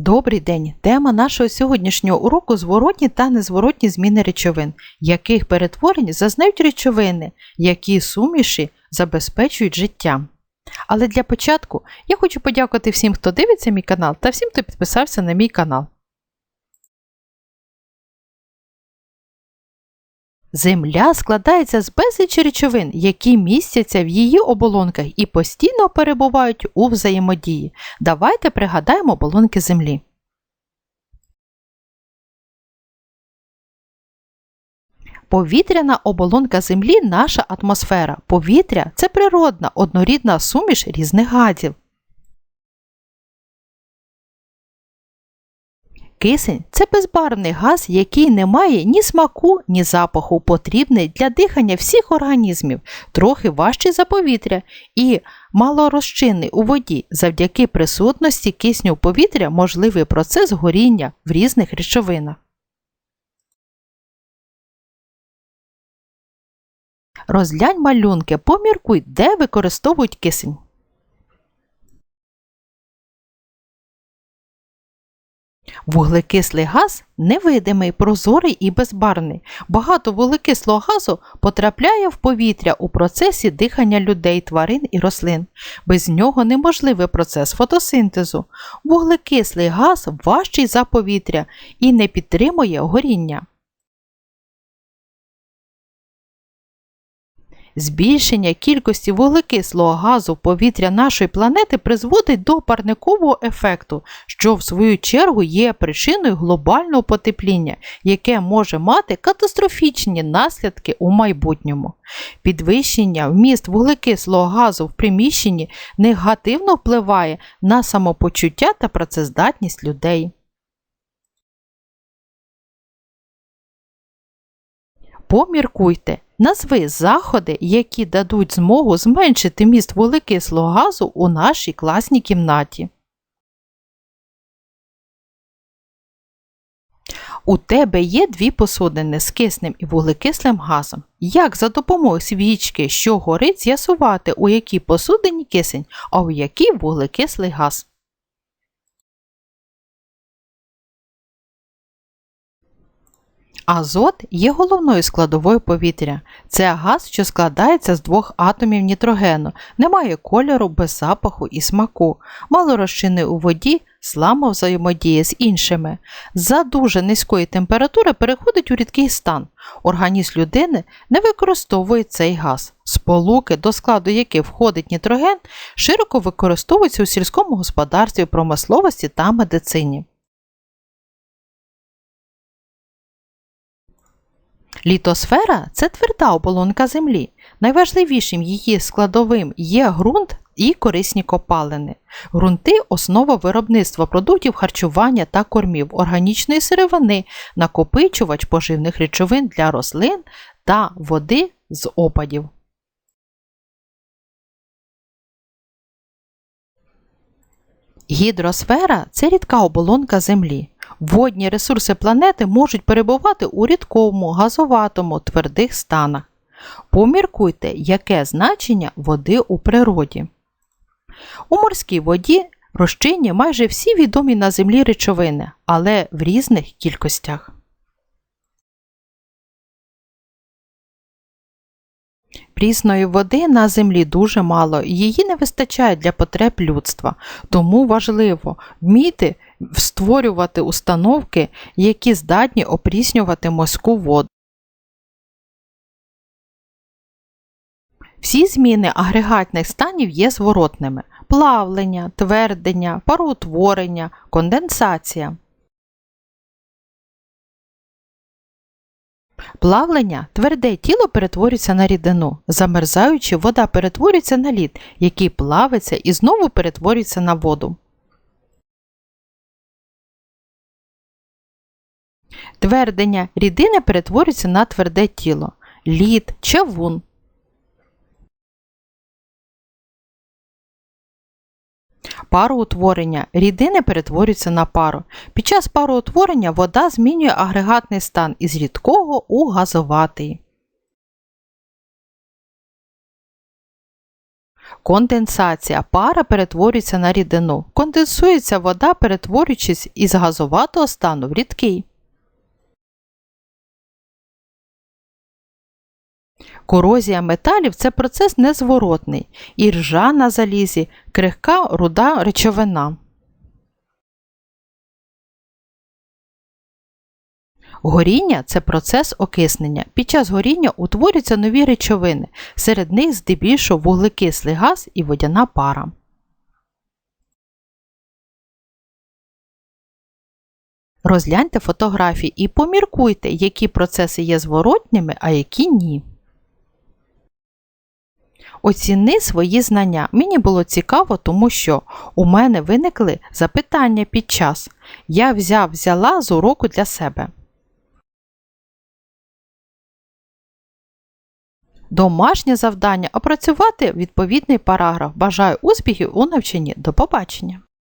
Добрий день! Тема нашого сьогоднішнього уроку зворотні та незворотні зміни речовин, яких перетворень зазнають речовини, які суміші забезпечують життя. Але для початку я хочу подякувати всім, хто дивиться мій канал та всім, хто підписався на мій канал. Земля складається з безлічі речовин, які містяться в її оболонках і постійно перебувають у взаємодії. Давайте пригадаємо оболонки Землі. Повітряна оболонка Землі наша атмосфера. Повітря це природна, однорідна суміш різних газів. Кисень це безбарвний газ, який не має ні смаку, ні запаху, потрібний для дихання всіх організмів, трохи важчий за повітря і малорозчинний у воді. Завдяки присутності кисню в повітря можливий процес горіння в різних речовинах. Розглянь малюнки, поміркуй, де використовують кисень. Вуглекислий газ невидимий, прозорий і безбарний. Багато вуглекислого газу потрапляє в повітря у процесі дихання людей, тварин і рослин. Без нього неможливий процес фотосинтезу. Вуглекислий газ важчий за повітря і не підтримує горіння. Збільшення кількості вуглекислого газу в повітря нашої планети призводить до парникового ефекту, що в свою чергу є причиною глобального потепління, яке може мати катастрофічні наслідки у майбутньому. Підвищення вміст вуглекислого газу в приміщенні негативно впливає на самопочуття та працездатність людей. Поміркуйте, назви заходи, які дадуть змогу зменшити міст вуглекислого газу у нашій класній кімнаті. У тебе є дві посудини з киснем і вуглекислим газом. Як за допомогою свічки, що горить, з'ясувати, у якій посудині кисень, а у якій вуглекислий газ? Азот є головною складовою повітря. Це газ, що складається з двох атомів нітрогену, не має кольору, без запаху і смаку, мало розчини у воді, слабо взаємодіє з іншими. За дуже низької температури переходить у рідкий стан. Організм людини не використовує цей газ. Сполуки, до складу яких входить нітроген, широко використовуються у сільському господарстві, промисловості та медицині. Літосфера це тверда оболонка Землі. Найважливішим її складовим є ґрунт і корисні копалини. Ґрунти основа виробництва продуктів харчування та кормів, органічної сировини, накопичувач поживних речовин для рослин та води з опадів. Гідросфера це рідка оболонка Землі. Водні ресурси планети можуть перебувати у рідкому, газоватому, твердих станах. Поміркуйте, яке значення води у природі. У морській воді розчинні майже всі відомі на землі речовини, але в різних кількостях. Прісної води на землі дуже мало, її не вистачає для потреб людства, тому важливо вміти створювати установки, які здатні опріснювати морську воду. Всі зміни агрегатних станів є зворотними плавлення, твердення, пароутворення, конденсація. Плавлення тверде тіло перетворюється на рідину. Замерзаючи, вода перетворюється на лід, який плавиться і знову перетворюється на воду. Твердення рідини перетворюється на тверде тіло, лід, чавун. Пароутворення рідини перетворюється на пару. Під час пароутворення вода змінює агрегатний стан із рідкого у газоватий. Конденсація. Пара перетворюється на рідину. Конденсується вода, перетворюючись із газоватого стану в рідкий. Корозія металів це процес незворотний. І ржа на залізі крихка руда речовина. Горіння це процес окиснення. Під час горіння утворюються нові речовини, серед них здебільшого вуглекислий газ і водяна пара. Розгляньте фотографії і поміркуйте, які процеси є зворотніми, а які ні. Оціни свої знання. Мені було цікаво, тому що у мене виникли запитання під час. Я взяв взяла з уроку для себе. Домашнє завдання опрацювати відповідний параграф. Бажаю успіхів у навчанні. До побачення!